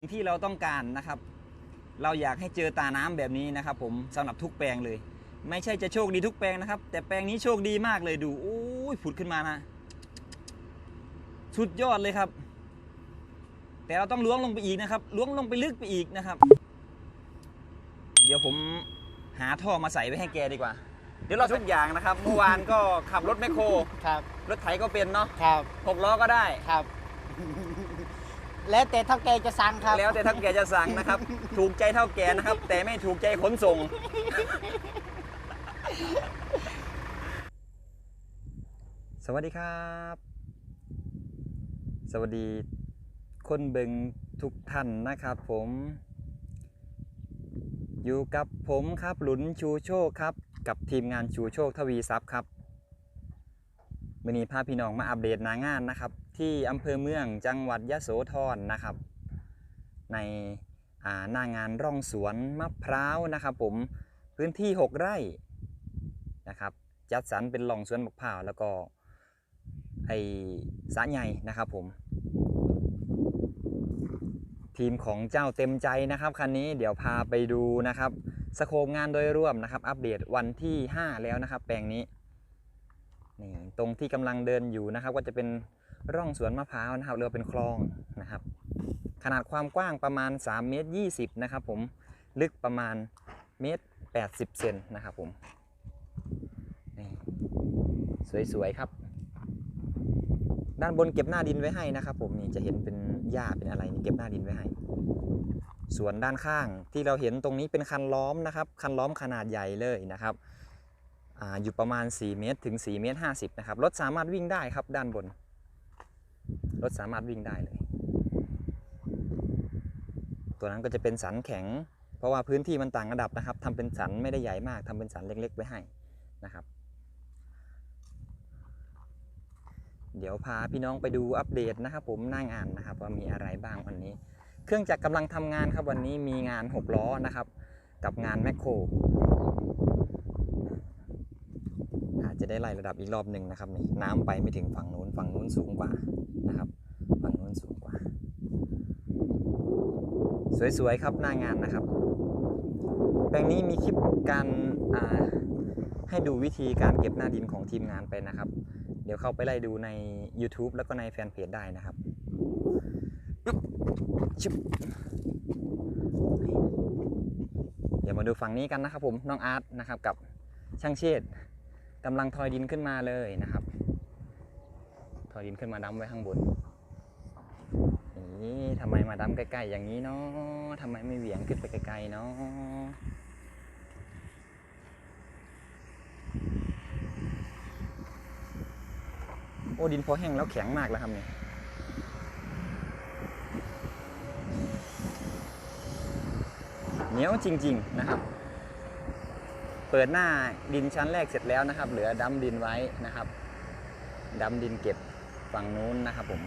ที่เราต้องการนะครับ เราอยากให้เจอตาน้ำแบบนี้นะครับ ผมสำหรับทุกแปลงเลย ไม่ใช่จะโชคดีทุกแปลงนะครับ แต่แปลงนี้โชคดีมากเลยดูโอ้ยผุดขึ้นมานะสุดยอดเลยครับ แต่เราต้องล้วงลงไปอีกนะครับ ล้วงลงไปลึกไปอีกนะครับ เดี๋ยวผมหาท่อมาใส่ไว้ให้แกดีกว่า เดี๋ยวเราทุกอย่างนะครับเมื่อวานก็ขับรถแมคโครครับรถไถก็เป็นเนาะครับหกล้อก็ได้ครับ แล้วแต่เท่าแกจะสั่งครับ แล้วแต่เท่าแกจะสั่งนะครับ ถูกใจเท่าแกนะครับ แต่ไม่ถูกใจขนส่ง สวัสดีครับ สวัสดีคนเบิงทุกท่านนะครับผม อยู่กับผมครับหลุนชูโชคครับ กับทีมงานชูโชคทวีทรัพย์ครับวันนี้พาพี่น้องมาอัปเดตหนางานนะครับ ที่อำเภอเมืองจังหวัดยะโสธรนะครับ ในาหน้างานร่องสวนมะพร้าวนะครับ ผมพื้นที่ 6 ไร่นะครับ จัดสรรเป็นร่องสวนมะพร้าวแล้วก็ไอสระใหญ่นะครับผม ทีมของเจ้าเต็มใจนะครับคันนี้เดี๋ยวพาไปดูนะครับสโคปงานโดยรวมนะครับ อัปเดตวันที่ 5 แล้วนะครับ แปลงนี้นี่ตรงที่กำลังเดินอยู่นะครับ ก็จะเป็น ร่องสวนมะพร้าวนะครับเรือเป็นคลองนะครับ ขนาดความกว้างประมาณ3เมตร20นะครับผมลึกประมาณเมตร80เซนนะครับผมนี่สวยๆครับ ด้านบนเก็บหน้าดินไว้ให้นะครับ ผมนี่จะเห็นเป็นหญ้าเป็นอะไรนี่เก็บหน้าดินไว้ให้ส่วนด้านข้างที่เราเห็นตรงนี้เป็นคันล้อมนะครับ คันล้อมขนาดใหญ่เลยนะครับออยู่ประมาณ 4 เมตรถึง 4 เมตร 50 นะครับ รถสามารถวิ่งได้ครับด้านบน รถสามารถวิ่งได้เลย ตัวนั้นก็จะเป็นสันแข็ง เพราะว่าพื้นที่มันต่างระดับนะครับทำเป็นสันไม่ได้ใหญ่มากทำเป็นสันเล็กๆไว้ให้นะครับ เดี๋ยวพาพี่น้องไปดูอัปเดตนะครับ ผมหน้างานนะครับ ว่ามีอะไรบ้างวันนี้ เครื่องจักรกำลังทำงานครับวันนี้มีงาน6ล้อนะครับ กับงานแมคโครอาจจะได้ไล่ระดับอีกรอบหนึ่งนะครับนี่น้ำไปไม่ถึงฝั่งนู้นฝั่งนู้นสูงกว่า นะครับฝั่งนู้นสูงกว่า สวยๆครับหน้างานนะครับ แปลงนี้มีคลิปการให้ดูวิธีการเก็บหน้าดินของทีมงานไปนะครับ เดี๋ยวเข้าไปไล่ดูใน YouTube แล้วก็ในแฟนเพจได้นะครับเดี๋ยวมาดูฝั่งนี้กันนะครับผมน้องอาร์ตนะครับกับช่างเชษฐ์กำลังทอยดินขึ้นมาเลยนะครับ ทอยดินขึ้นมาดั้มไว้ข้างบนนี่ทำไมมาดำใกล้ๆอย่างนี้เนาะทำไมไม่เหวี่ยงขึ้นไปไกลๆเนาะโอ้ดินพอแห้งแล้วแข็งมากแล้วครับเนี่ยเหนียวจริง ๆนะครับ เปิดหน้าดินชั้นแรกเสร็จแล้วนะครับ เหลือดำดินไว้นะครับดำดินเก็บ ฝั่งนู้นนะครับผม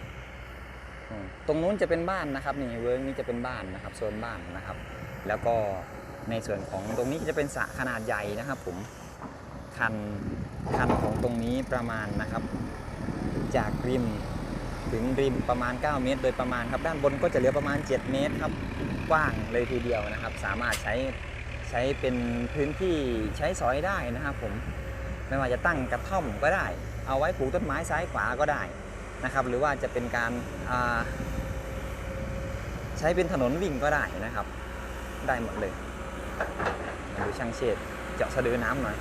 ตรงนู้นจะเป็นบ้านนะครับนี่เวิร์กนี้จะเป็นบ้านนะครับโซนบ้านนะครับ แล้วก็ในส่วนของตรงนี้จะเป็นสระขนาดใหญ่นะครับ ผมคันคันของตรงนี้ประมาณนะครับ จากริมถึงริมประมาณ 9 เมตร โดยประมาณครับ ด้านบนก็จะเหลือประมาณ 7 เมตรครับกว้างเลยทีเดียวนะครับ สามารถใช้ใช้เป็นพื้นที่ใช้สอยได้นะครับ ผมไม่ว่าจะตั้งกระท่อมก็ได้ เอาไว้ปลูกต้นไม้ซ้ายขวาก็ได้ นะครับ หรือว่าจะเป็นการาใช้เป็นถนนวิ่งก็ได้นะครับ ได้หมดเลยดูช่างเชษเจาะสะดือน้ำหน่อย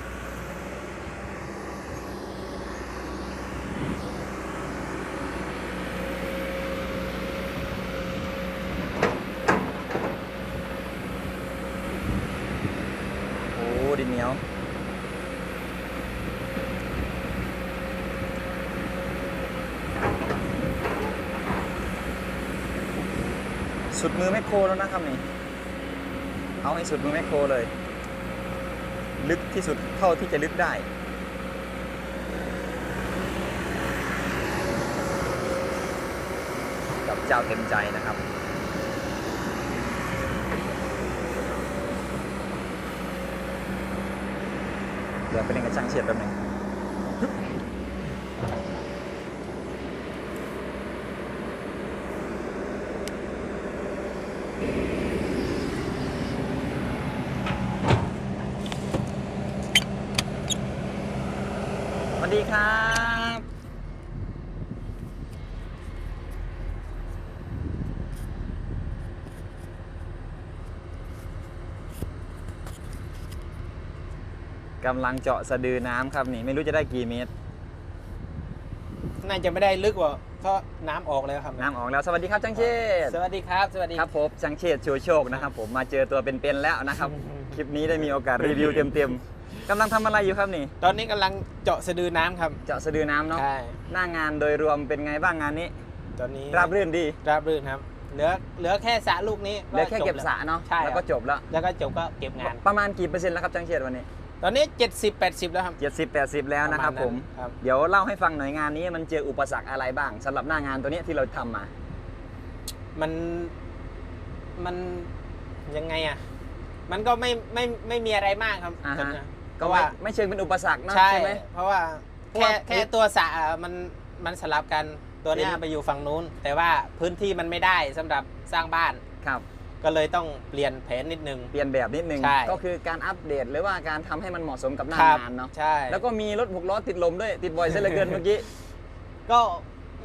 โอ้ดินเหนียว สุดมือแม คโครแล้วนะครับนี่ เอาให้สุดมือแมคโครเลย ลึกที่สุดเท่าที่จะลึกได้กับเจ้าเต็มใจนะครับเดี๋ยวไปเล่นกับช่างเฉียดแป๊บหนึง ส วัสดีครับ กำลังเจาะสะดือน้ำครับนี่ไม่รู้จะได้กี่เมตร น่าจะไม่ได้ลึกกว่าเพราะน้ำออกแล้วครับน้ำออกแล้วสวัสดีครับจังเชษสวัสดีครับ สวัสดีครับผมจังเชษชัวโชคนะครับผมมาเจอตัวเป็นๆแล้วนะครับ คลิปนี้ได้มีโอกาสรีวิวเต็มๆ กำลังทำอะไรอยู่ครับนี่ ตอนนี้กำลังเจาะสะดือน้ำครับ เจาะสะดือน้ำเนาะ ใช่ หน้างานโดยรวมเป็นไงบ้างงานนี้ ตอนนี้ราบรื่นดี ราบรื่นครับ เหลือเหลือแค่สระลูกนี้เหลือแค่เก็บสระเนาะ ใช่แล้วก็จบแล้ว แล้วก็จบก็เก็บงาน ประมาณกี่เปอร์เซ็นต์แล้วครับจังเชษวันนี้ ตอนนี้ 70 80 แล้วครับ 70 80 แล้วนะครับปะาณผมครับ เดี๋ยวเล่าให้ฟังหน่อยงานนี้มันเจออุปสรรคอะไรบ้างสำหรับหน้างานตัวเนี้ยที่เราทำมา มัน มันยังไงอะ มันก็ไม่ไม่ไม่มีอะไรมากครับอ่าฮะ ตอนเนี้ย ก็เพราะไม่ว่าไม่เชิงเป็นอุปสรรคเนอะใช่ใช่ไหมเพราะว่าเพราะแค่ว่าแค่ตัวสระอะมันมันสลับกันตัวเนี้ยเป็นไปอยู่ฝั่งนู้น แต่ว่าพื้นที่มันไม่ได้สำหรับสร้างบ้านครับ ก็เลยต้องเปลี่ยนแผนนิดนึงเปลี่ยนแบบนิดนึงใช่ก็คือการอัปเดตหรือว่าการทำให้มันเหมาะสมกับหน้าครับงานเนาะใช่แล้วก็มีรถหกล้อติดลมด้วยติดบ่อยซะเหลือเกินเมื่อกี้ก็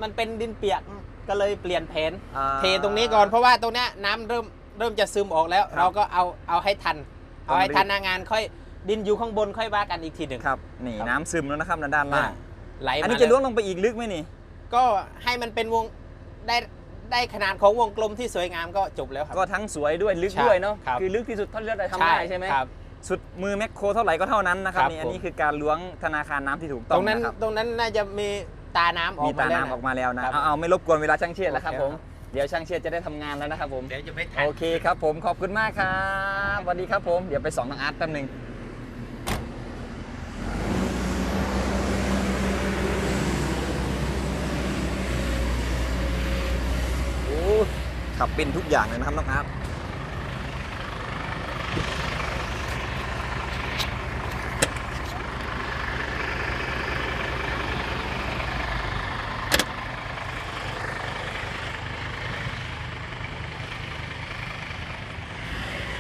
มันเป็นดินเปียกก็เลยเปลี่ยนแผนอ่าเทตรงนี้ก่อนเพราะว่าตรงเนี้ยน้ำเริ่มเริ่มจะซึมออกแล้วครับเราก็เอาเอาให้ทันต้องเอาให้ทันรีบหน้างานค่อย ดินอยู่ข้างบนค่อยว่ากันอีกทีหนึ่ง ครับนี่ครับ น้ำซึมแล้วนะครับด้านล่างไหลมาอันนี้จะแล้วงลงไปอีกลึกไหมนี่ ก็ให้มันเป็นวงได้ได้ขนาดของวงกลมที่สวยงามก็จบแล้วครัก็ทั้งสวยด้วยลึกใช่ด้วยเนาะครับคือลึกที่สุดเท่าที่เราจะทำได้ใช่ไหมครับ สุดมือแมคโครเท่าไหร่ก็เท่านั้นนะครับครับนี่อันนี้ผมคือการล้วงธนาคารน้ำที่ถูกตต้อรงงนั้นนะครับตรงนั้นน่าจะมีตาน้ำออกมีตาแล้วน้ำออกมาแล้วนะครับเอาเอาไม่รบกวนเวลาช่างเชียดแล้วครับโอเค ผมเดี๋ยวช่างเชียดจะได้ทำงานแล้วนะครับผม เดี๋ยวจะไม่ทัน โอเคครับผมขอบคุณมากครับสวัสดีครับผมเดี๋ยวไปสองน้องอาร์ตแป๊บหนึงโอ้ ขับเป็นทุกอย่างเลยนะครับน้องอาร์ต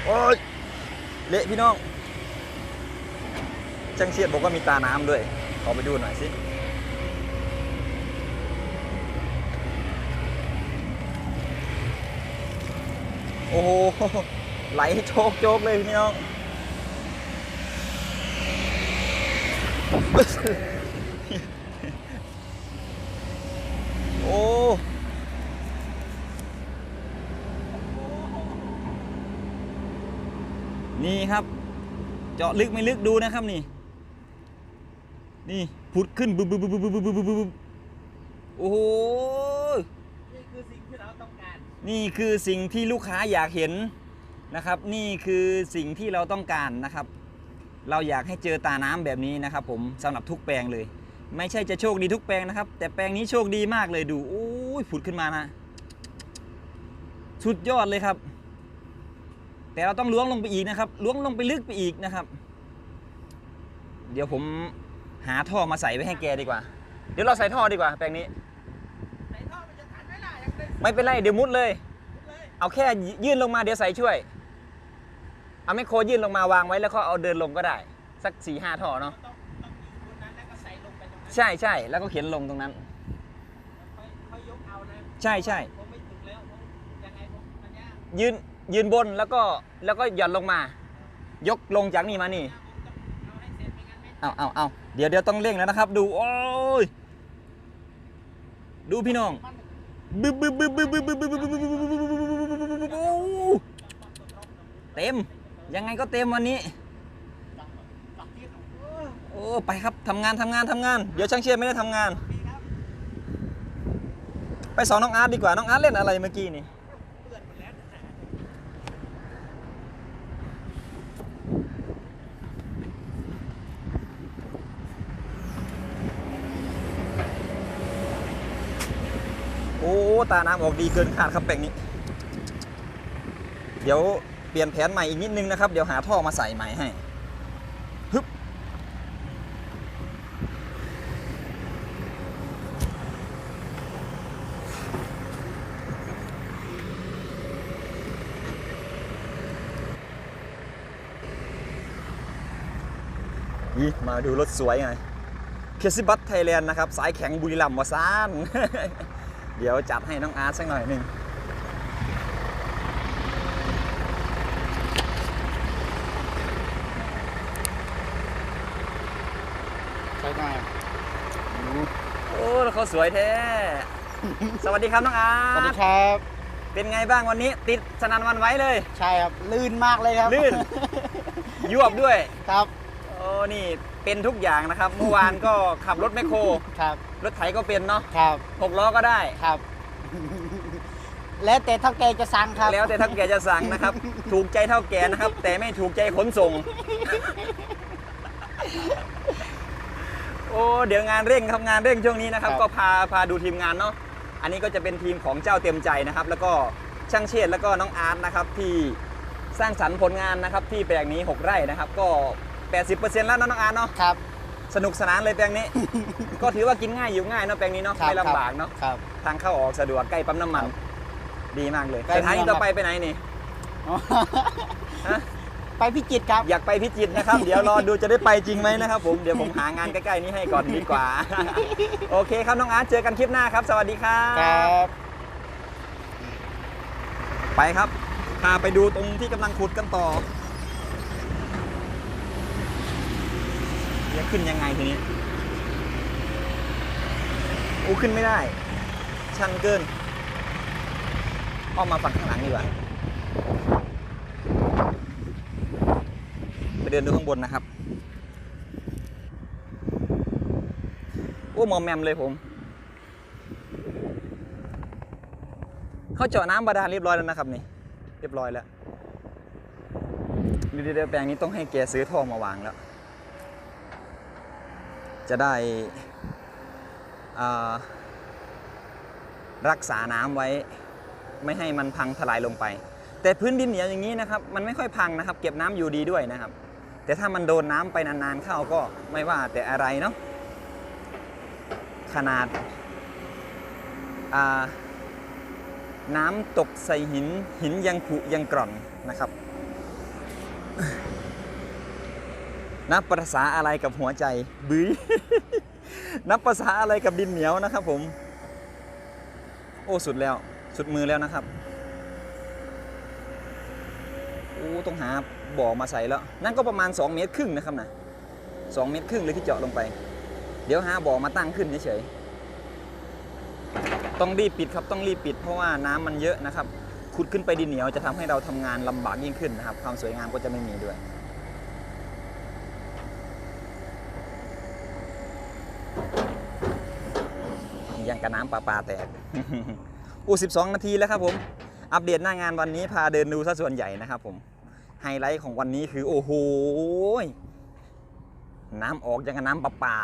โอ้ย เละพี่น้องช่างเชียดบอกว่ามีตาน้ำด้วย ขอไปดูหน่อยสิ โอ้โหไหลโชกโจกเลยพี่น้องโอ้นี่ครับ เจาะลึกไม่ลึกดูนะครับนี่ นี่พุดขึ้นบึบบึบบึบบึบบึบบึบบึบโอ้โห นี่คือสิ่งที่ลูกค้าอยากเห็นนะครับ นี่คือสิ่งที่เราต้องการนะครับ เราอยากให้เจอตาน้ำแบบนี้นะครับ ผมสำหรับทุกแปลงเลย ไม่ใช่จะโชคดีทุกแปลงนะครับ แต่แปลงนี้โชคดีมากเลยดูโอ้ยผุดขึ้นมานะสุดยอดเลยครับ แต่เราต้องล้วงลงไปอีกนะครับ ล้วงลงไปลึกไปอีกนะครับ เดี๋ยวผมหาท่อมาใส่ไว้ให้แกดีกว่า เดี๋ยวเราใส่ท่อดีกว่า แปลงนี้ ใส่ท่อมันจะทันไหมล่ะยัง ได้ไม่เป็นไรเดี๋ยวมุดเลยเลย เอาแค่ยื่นลงมาเดี๋ยวใส่ช่วย เอาไมโครยื่นลงมาวางไว้แล้วก็เอาเดินลงก็ได้ สักสี่ห้าท่อเนาะต้องต้องอยู่บนนั้นแล้วก็ใส่ลงไปตรงนั้นใช่ใช่แล้วก็เขียนลงตรงนั้นค่อยค่อยยกเอานะใช่ใช่ผมไม่ถึงแล้วผมยังไงผมมันยากยืนยืนบนแล้วก็แล้วก็หย่อนลงมา ยกลงจากนี่มานี่เอาให้เสร็จไม่งั้นไม่เอาเอาเอาเดี๋ยวเดี๋ยวต้องเร่งแล้วนะครับ ดูโอ้ยดูพี่น้อง บึ๊บบึ๊บบึ๊บบึ๊บบึ๊บบึ๊บบึ๊บบึ๊บบึ๊บบึ๊บบึ๊บบึ๊บโอ้เต็ม ยังไงก็เต็มวันนี้ โอ้ ไปครับทำงานทำงานทำงาน เดี๋ยวช่างเชียร์ไม่ได้ทำงาน ไปสอนน้องอาร์ตดีกว่า น้องอาร์ตเล่นอะไรเมื่อกี้นี่ ตาน้ำออกดีเกินคาดครับแปลงนี้ เดี๋ยวเปลี่ยนแผนใหม่อีกนิดนึงนะครับ เดี๋ยวหาท่อมาใส่ใหม่ให้ฮึมาดูรถสวยไงเคสิบัตไทยแลนด์นะครับ สายแข็งบุรีรัมย์มาซาน เดี๋ยวจัดให้น้องอาร์ตสักหน่อยหนึ่งใช่ได้โอ้แล้วเขาสวยแท้ สวัสดีครับน้องอาสวัสดีร์ตครับ เป็นไงบ้างวันนี้ ติดสนันหวันไหว้เลย ใช่ครับ ลื่นมากเลยครับลื่น ยวบด้วย ครับ โอ้นี่เป็นทุกอย่างนะครับ เมื่อวานก็ขับรถแมคโคร ครับ รถไถก็เป็นเนาะครับ หกล้อก็ได้ ครับ แล้วแต่เท่าแกจะสั่งครับ แล้วแต่เท่าแกจะสั่งนะครับ ถูกใจเท่าแกนะครับ แต่ไม่ถูกใจขนส่ง โอ้เดี๋ยวงานเร่งครับงานเร่งช่วงนี้นะครับ ครับ ก็พาพาดูทีมงานเนาะอันนี้ก็จะเป็นทีมของเจ้าเต็มใจนะครับ แล้วก็ช่างเชษฐ์แล้วก็น้องอาร์ตนะครับที่สร้างสรรค์ผลงานนะครับ ที่แปลงนี้ 6 ไร่นะครับ ก็ 80%แล้วเนอะน้องอาร์ตเนาะ ครับ สนุกสนานเลยแปลงนี้ ก็ถือว่ากินง่ายอยู่ง่ายเนาะแปลงนี้เนาะครับไม่ลำบากเนาะครับ ทางเข้าออกสะดวกใกล้ปั๊มน้ำมัน ดีมากเลยใกล้สถานีเมืองต่อไปไปไหนนี่ฮะไปพิจิตรครับ อยากไปพิจิตรนะครับ เดี๋ยวรอดูจะได้ไปจริงไหมนะครับผมเดี๋ยวผมหางานใกล้ๆนี้ให้ก่อนดีกว่า โอเคครับน้องอาร์ตเจอกันคลิปหน้าครับ สวัสดีครับ ครับไปครับพาไปดูตรงที่กำลังขุดกันต่อ จะขึ้นยังไงทีนี้อู้ขึ้นไม่ได้ ชันเกินอ้อมมาฝั่งข้างหลังดีกว่าไปเดินดูข้างบนนะครับโอ้มอมแมมเลยผม เขาเจาะน้ำบาดาลเรียบร้อยแล้วนะครับนี่ เรียบร้อยแล้วเดียวๆแปลงนี้ต้องให้แกซื้อท่อมาวางแล้ว จะได้รักษาน้ำไว้ไม่ให้มันพังทลายลงไป แต่พื้นดินเหนียวอย่างนี้นะครับ มันไม่ค่อยพังนะครับ เก็บน้ำอยู่ดีด้วยนะครับ แต่ถ้ามันโดนน้ำไปนานๆเข้าก็ไม่ว่าแต่อะไรเนาะขนาดาน้ำตกใส่หินหินยังผุยังกร่อนนะครับ นับภาษาอะไรกับหัวใจบื้อนับภาษาอะไรกับดินเหนียวนะครับผม โอ้สุดแล้วสุดมือแล้วนะครับโอ้ต้องหาบ่อมาใส่แล้ว นั่นก็ประมาณ 2 เมตรครึ่งนะครับนะ2เมตรครึ่งเลยที่เจาะลงไป เดี๋ยวหาบ่อมาตั้งขึ้นเฉยๆต้องรีบปิดครับต้องรีบปิด เพราะว่าน้ำมันเยอะนะครับขุดขึ้นไปดินเหนียวจะทำให้เราทำงานลำบากยิ่งขึ้นนะครับ ความสวยงามก็จะไม่มีด้วย ยังก ระน้ำปลาปลาแตก อู้ 12 นาทีแล้วครับผม อัปเดตหน้างานวันนี้พาเดินดูซะส่วนใหญ่นะครับผม ไฮไลท์ของวันนี้คือโอ้โห น้ำออกยังกับน้ำปลาปลา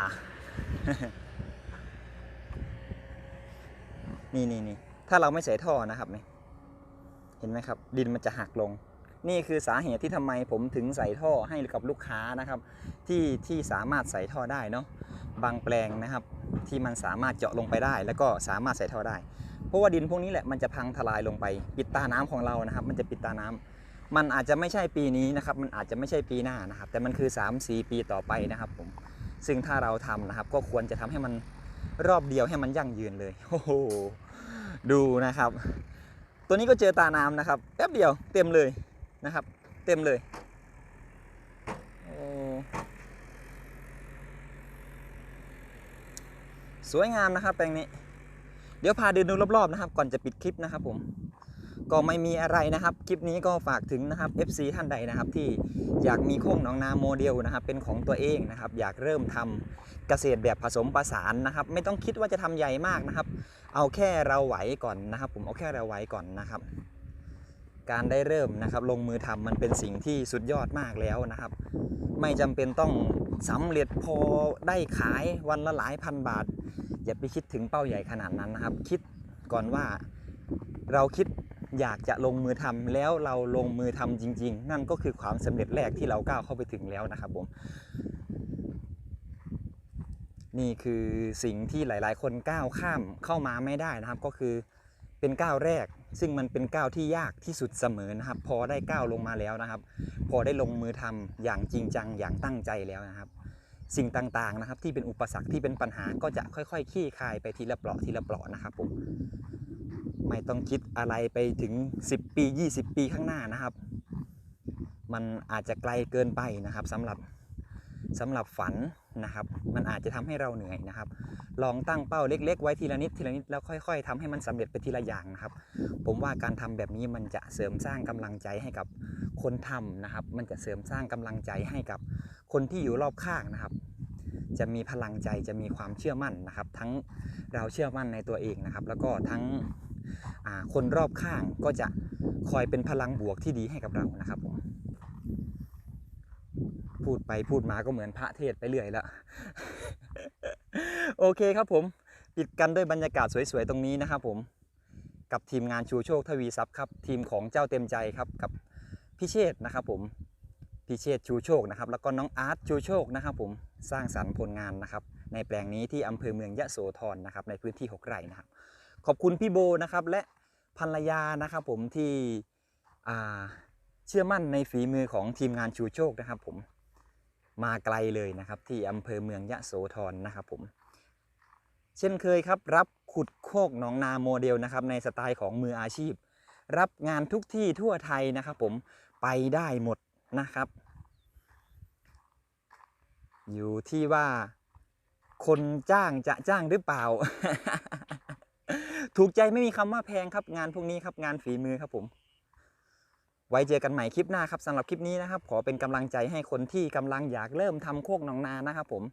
นี่นี่นี่ถ้าเราไม่ใส่ท่อนะครับนี่เห็นไหมครับ ดินมันจะหักลง นี่คือสาเหตุที่ทำไมผมถึงใส่ท่อให้กับลูกค้านะครับ ที่ที่สามารถใส่ท่อได้เนาะบางแปลงนะครับ ที่มันสามารถเจาะลงไปได้ แล้วก็สามารถใส่ท่อได้ เพราะว่าดินพวกนี้แหละมันจะพังทลายลงไป ปิดตาน้ำของเรานะครับ มันจะปิดตาน้ำมันอาจจะไม่ใช่ปีนี้นะครับ มันอาจจะไม่ใช่ปีหน้านะครับ แต่มันคือ 3-4 ปีต่อไปนะครับผมซึ่งถ้าเราทำนะครับ ก็ควรจะทำให้มันรอบเดียวให้มันยั่งยืนเลยโอ้โหดูนะครับ ตัวนี้ก็เจอตาน้ำนะครับแป๊บเดียวเต็มเลยนะครับ เต็มเลยโอ้ สวยงามนะครับแปลงนี้ เดี๋ยวพาเดินดูรอบๆนะครับ ก่อนจะปิดคลิปนะครับ ผม ก็ไม่มีอะไรนะครับ คลิปนี้ก็ฝากถึงนะครับ FC ท่านใดนะครับ ที่อยากมีโค้งหนองนาโมเดลนะครับ เป็นของตัวเองนะครับ อยากเริ่มทำเกษตรแบบผสมผสานนะครับ ไม่ต้องคิดว่าจะทำใหญ่มากนะครับ เอาแค่เราไหวก่อนนะครับ ผมเอาแค่เราไหวก่อนนะครับ การได้เริ่มนะครับ ลงมือทำมันเป็นสิ่งที่สุดยอดมากแล้วนะครับ ไม่จำเป็นต้องสำเร็จพอได้ขายวันละหลายพันบาท อย่าไปคิดถึงเป้าใหญ่ขนาดนั้นนะครับ คิดก่อนว่าเราคิดอยากจะลงมือทำแล้วเราลงมือทำจริง ๆ นั่นก็คือความสำเร็จแรกที่เราก้าวเข้าไปถึงแล้วนะครับผมนี่คือสิ่งที่หลาย ๆ คนก้าวข้ามเข้ามาไม่ได้นะครับ ก็คือเป็นก้าวแรก ซึ่งมันเป็นก้าวที่ยากที่สุดเสมอนะครับ พอได้ก้าวลงมาแล้วนะครับ พอได้ลงมือทำอย่างจริงจังอย่างตั้งใจแล้วนะครับ สิ่งต่างๆนะครับ ที่เป็นอุปสรรคที่เป็นปัญหาก็จะค่อยๆคลี่คลายไปทีละเปราะทีละเปราะนะครับผมไม่ต้องคิดอะไรไปถึง 10 ปี 20 ปีข้างหน้านะครับ มันอาจจะไกลเกินไปนะครับสำหรับสำหรับฝันนะครับ มันอาจจะทำให้เราเหนื่อยนะครับ ลองตั้งเป้าเล็ก ๆ ไว้ทีละนิดทีละนิดแล้วค่อย ๆทำให้มันสำเร็จไปทีละอย่างนะครับ ผมว่าการทำแบบนี้มันจะเสริมสร้างกำลังใจให้กับคนทำนะครับ มันจะเสริมสร้างกำลังใจให้กับคนที่อยู่รอบข้างนะครับ จะมีพลังใจจะมีความเชื่อมั่นนะครับ ทั้งเราเชื่อมั่นในตัวเองนะครับ แล้วก็ทั้งคนรอบข้างก็จะคอยเป็นพลังบวกที่ดีให้กับเรานะครับผมพูดไปพูดมาก็เหมือนพระเทศไปเรื่อยแล้วโอเคครับผม ปิดกันด้วยบรรยากาศสวยๆ ตรงนี้นะครับผมกับทีมงานชูโชคทวีทรัพย์ครับ ทีมของเจ้าเต็มใจครับกับพี่เชษนะครับผม พี่เชษฐ์ชูโชคนะครับแล้วก็น้องอาร์ตชูโชคนะครับผมสร้างสรรค์ผลงานนะครับในแปลงนี้ที่อำเภอเมืองยะโสธรนะครับในพื้นที่ 6 ไร่นะครับ ขอบคุณพี่โบนะครับและภรรยานะครับผมที่เชื่อมั่นในฝีมือของทีมงานชูโชคนะครับผมมาไกลเลยนะครับที่อำเภอเมืองยะโสธรนะครับผมเช่นเคยครับรับขุดโคกหนองนาโมเดลนะครับในสไตล์ของมืออาชีพ รับงานทุกที่ทั่วไทยนะครับผมไปได้หมด นะครับ อยู่ที่ว่า คนจ้างจะจ้างหรือเปล่า ถูกใจไม่มีคำว่าแพงครับงานพวกนี้ครับงานฝีมือครับผม ไว้เจอกันใหม่คลิปหน้าครับสำหรับคลิปนี้นะครับ ขอเป็นกำลังใจให้คนที่กำลังอยากเริ่มทำโคกหนองนานะครับ ผม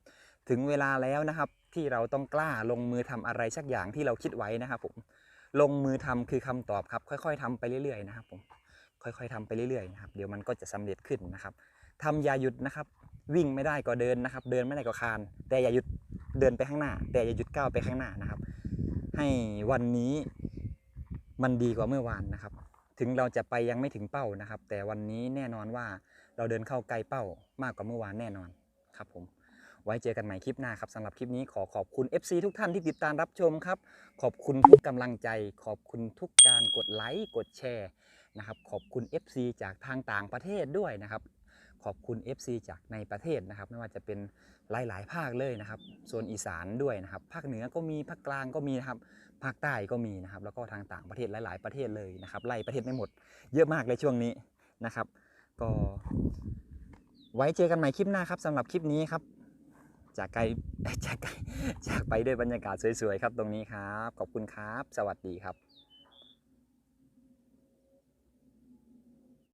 ถึงเวลาแล้วนะครับ ที่เราต้องกล้าลงมือทำอะไรสักอย่างที่เราคิดไว้นะครับผมลงมือทำคือคำตอบครับ ค่อย ๆทำไปเรื่อย ๆ นะครับผม ค่อยๆทำไปเรื่อยๆนะครับเดี๋ยวมันก็จะสำเร็จขึ้นนะครับทำอย่าหยุดนะครับ วิ่งไม่ได้ก็เดินนะครับ เดินไม่ได้ก็คาน แต่อย่าหยุดเดินไปข้างหน้า แต่อย่าหยุดก้าวไปข้างหน้านะครับ ให้วันนี้มันดีกว่าเมื่อวานนะครับ ถึงเราจะไปยังไม่ถึงเป้านะครับ แต่วันนี้แน่นอนว่าเราเดินเข้าใกล้เป้ามากกว่าเมื่อวานแน่นอนครับผม ไว้เจอกันใหม่คลิปหน้าครับสำหรับคลิปนี้ขอขอบคุณ FC ทุกท่านที่ติดตามรับชมครับ ขอบคุณทุกกำลังใจ ขอบคุณทุกการกดไลค์กดแชร์นะครับขอบคุณ FC จากทางต่างประเทศด้วยนะครับขอบคุณ FC จากในประเทศนะครับ ไม่ว่าจะเป็นหลาย ๆ ภาคเลยนะครับส่วนอีสานด้วยนะครับ ภาคเหนือก็มีภาคกลางก็มีนะครับ ภาคใต้ก็มีนะครับ แล้วก็ทางต่างประเทศหลาย ๆ ประเทศเลยนะครับไล่ประเทศไม่หมด เยอะมากเลยช่วงนี้นะครับ ก็ไว้เจอกันใหม่คลิปหน้าครับสำหรับคลิปนี้ครับ จากไกลจากไกลจากไปด้วยบรรยากาศสวยๆครับตรงนี้ครับ ขอบคุณครับ สวัสดีครับ